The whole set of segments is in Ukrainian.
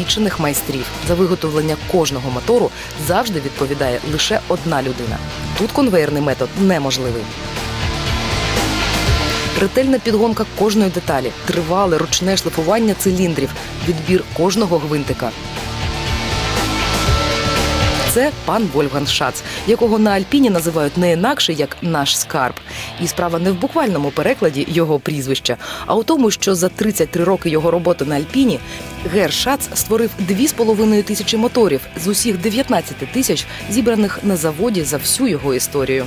досвідчених майстрів. За виготовлення кожного мотору завжди відповідає лише одна людина. Тут конвейерний метод неможливий. Ретельна підгонка кожної деталі, тривале ручне шлифування циліндрів, відбір кожного гвинтика. Це пан Вольфган Шац, якого на Альпіні називають не інакше як наш скарб. І справа не в буквальному перекладі його прізвища, а у тому, що за 33 роки його роботи на Альпіні Гер Шац створив 2,5 тисячі моторів з усіх 19 тисяч, зібраних на заводі за всю його історію.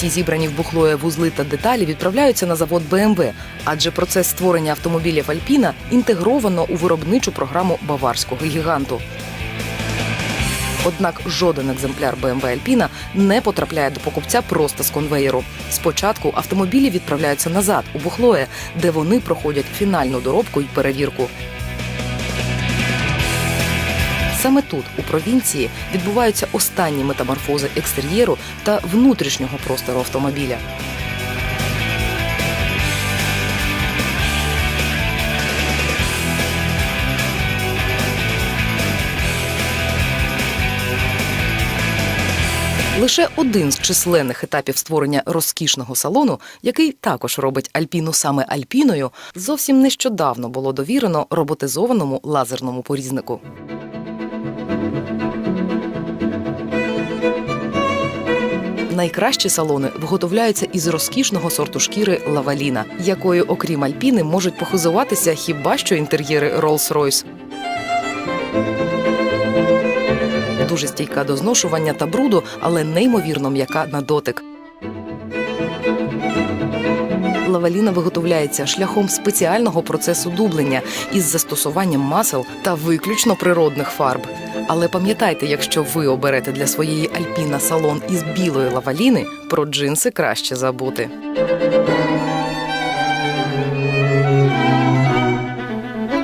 Всі зібрані в бухлоє вузли та деталі відправляються на завод BMW, адже процес створення автомобілів Альпіна інтегровано у виробничу програму баварського гіганту. Однак жоден екземпляр BMW Альпіна не потрапляє до покупця просто з конвеєру. Спочатку автомобілі відправляються назад у бухлоє, де вони проходять фінальну доробку і перевірку. Саме тут, у провінції, відбуваються останні метаморфози екстер'єру та внутрішнього простору автомобіля. Лише один з численних етапів створення розкішного салону, який також робить Альпіну саме Альпіною, зовсім нещодавно було довірено роботизованому лазерному порізнику. Найкращі салони виготовляються із розкішного сорту шкіри лаваліна, якою, окрім альпіни, можуть похизуватися хіба що інтер'єри Rolls-Royce. Дуже стійка до зношування та бруду, але неймовірно м'яка на дотик. Лаваліна виготовляється шляхом спеціального процесу дублення із застосуванням масел та виключно природних фарб. Але пам'ятайте, якщо ви оберете для своєї альпіна салон із білої лаваліни, про джинси краще забути.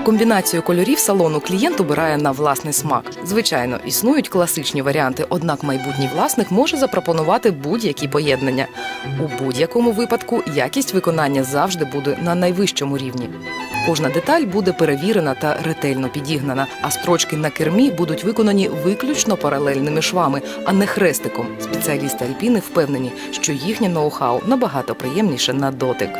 Комбінацію кольорів салону клієнт обирає на власний смак. Звичайно, існують класичні варіанти, однак майбутній власник може запропонувати будь-які поєднання. У будь-якому випадку якість виконання завжди буде на найвищому рівні. Кожна деталь буде перевірена та ретельно підігнана, а строчки на кермі будуть виконані виключно паралельними швами, а не хрестиком. Спеціалісти Альпіни впевнені, що їхнє ноу-хау набагато приємніше на дотик.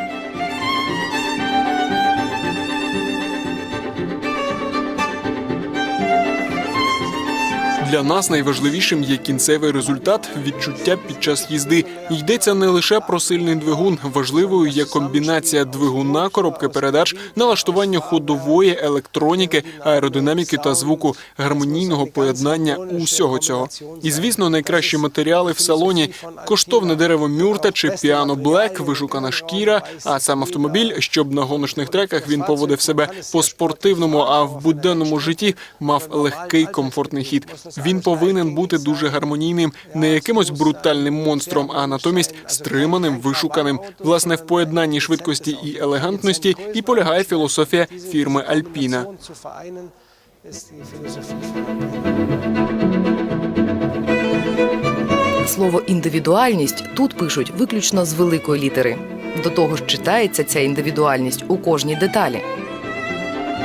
Для нас найважливішим є кінцевий результат відчуття під час їзди. Йдеться не лише про сильний двигун. Важливою є комбінація двигуна, коробки передач, налаштування ходової електроніки, аеродинаміки та звуку, гармонійного поєднання усього цього. І звісно, найкращі матеріали в салоні: коштовне дерево мюрта чи піано блек, вишукана шкіра. А сам автомобіль, щоб на гоночних треках він поводив себе по спортивному, а в буденному житті мав легкий комфортний хід. Він повинен бути дуже гармонійним, не якимось брутальним монстром, а натомість стриманим, вишуканим. Власне, в поєднанні швидкості і елегантності і полягає філософія фірми Альпіна. Слово індивідуальність тут пишуть виключно з великої літери. До того ж, читається ця індивідуальність у кожній деталі.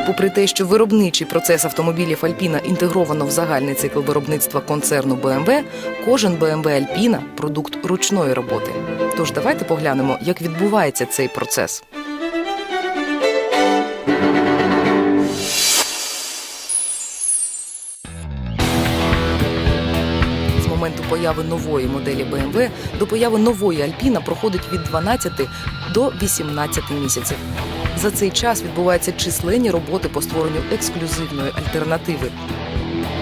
Попри те, що виробничий процес автомобілів Альпіна інтегровано в загальний цикл виробництва концерну BMW, кожен BMW Альпіна продукт ручної роботи. Тож давайте поглянемо, як відбувається цей процес. Моменту появи нової моделі BMW до появи нової Альпіна проходить від 12 до 18 місяців. За цей час відбуваються численні роботи по створенню ексклюзивної альтернативи.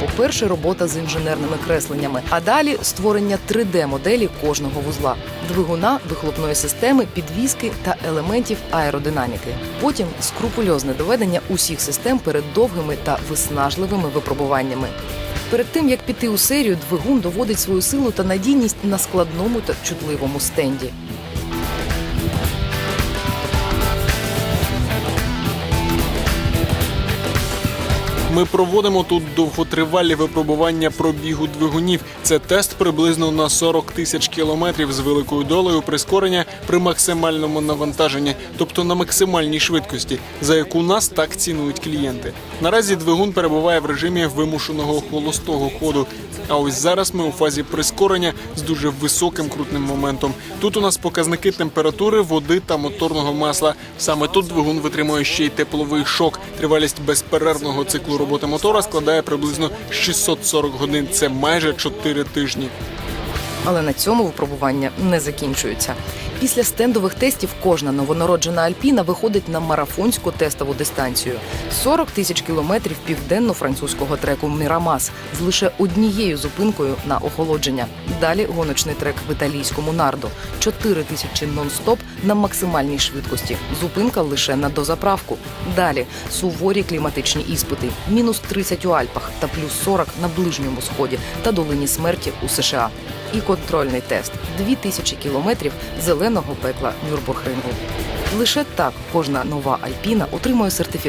По-перше, робота з інженерними кресленнями, а далі створення 3D-моделі кожного вузла, двигуна, вихлопної системи, підвіски та елементів аеродинаміки. Потім скрупульозне доведення усіх систем перед довгими та виснажливими випробуваннями. Перед тим як піти у серію, двигун доводить свою силу та надійність на складному та чутливому стенді. Ми проводимо тут довготривалі випробування пробігу двигунів. Це тест приблизно на 40 тисяч кілометрів з великою долею прискорення при максимальному навантаженні, тобто на максимальній швидкості, за яку нас так цінують клієнти. Наразі двигун перебуває в режимі вимушеного холостого ходу. А ось зараз ми у фазі прискорення з дуже високим крутним моментом. Тут у нас показники температури, води та моторного масла. Саме тут двигун витримує ще й тепловий шок. Тривалість безперервного циклу роботи мотора складає приблизно 640 годин. Це майже 4 тижні. Але на цьому випробування не закінчуються. Після стендових тестів кожна новонароджена Альпіна виходить на марафонську тестову дистанцію 40 тисяч кілометрів південно-французького треку Мірамас з лише однією зупинкою на охолодження. Далі гоночний трек в італійському нардо 4 тисячі нон-стоп на максимальній швидкості. Зупинка лише на дозаправку. Далі суворі кліматичні іспити, мінус 30 у Альпах та плюс 40 на ближньому сході та долині смерті у США. І контрольний тест 2000 кілометрів зеленого пекла Нюрбургрингу. Лише так кожна нова Альпіна отримує сертифікат.